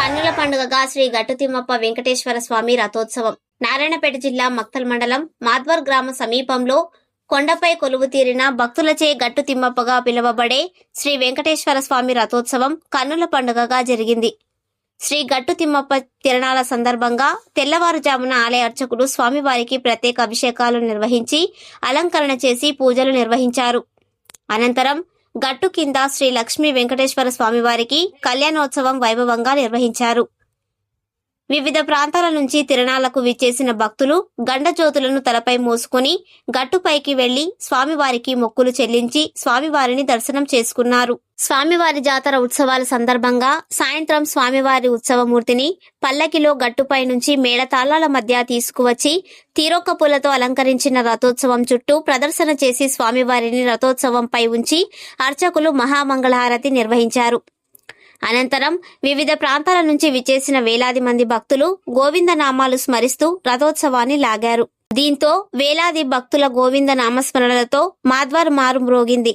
కన్నుల పండుగగా శ్రీ గట్టుతిమ్మప్ప వెంకటేశ్వర స్వామి రథోత్సవం. నారాయణపేట జిల్లా మక్తల్ మండలం మాధ్వర్ గ్రామ సమీపంలో కొండపై కొలువు తీరిన భక్తులచే గట్టు తిమ్మప్పగా పిలువబడే శ్రీ వెంకటేశ్వర స్వామి రథోత్సవం కన్నుల పండుగగా జరిగింది. శ్రీ గట్టు తిమ్మప్ప తిరణాల సందర్భంగా తెల్లవారుజామున ఆలయ అర్చకులు స్వామివారికి ప్రత్యేక అభిషేకాలు నిర్వహించి అలంకరణ చేసి పూజలు నిర్వహించారు. అనంతరం గట్టు కింద శ్రీ లక్ష్మీ వెంకటేశ్వర స్వామివారికి కళ్యాణోత్సవం వైభవంగా నిర్వహించారు. వివిధ ప్రాంతాల నుంచి తిరణాలకు విచ్చేసిన భక్తులు గండజ్యోతులను తలపై మోసుకుని గట్టుపైకి వెళ్ళి స్వామివారికి మొక్కులు చెల్లించి స్వామివారిని దర్శనం చేసుకున్నారు. స్వామివారి జాతర ఉత్సవాల సందర్భంగా సాయంత్రం స్వామివారి ఉత్సవమూర్తిని పల్లకిలో గట్టుపై నుంచి మేళతాళాల మధ్య తీసుకువచ్చి తీరొక్క పూలతో అలంకరించిన రథోత్సవం చుట్టూ ప్రదర్శన చేసి స్వామివారిని రథోత్సవంపై ఉంచి అర్చకులు మహామంగళహారతి నిర్వహించారు. అనంతరం వివిధ ప్రాంతాల నుంచి విచ్చేసిన వేలాది మంది భక్తులు గోవింద నామాలు స్మరిస్తూ రథోత్సవాన్ని లాగారు. దీంతో వేలాది భక్తుల గోవింద నామస్మరణలతో మాద్వార్ మారు మ్రోగింది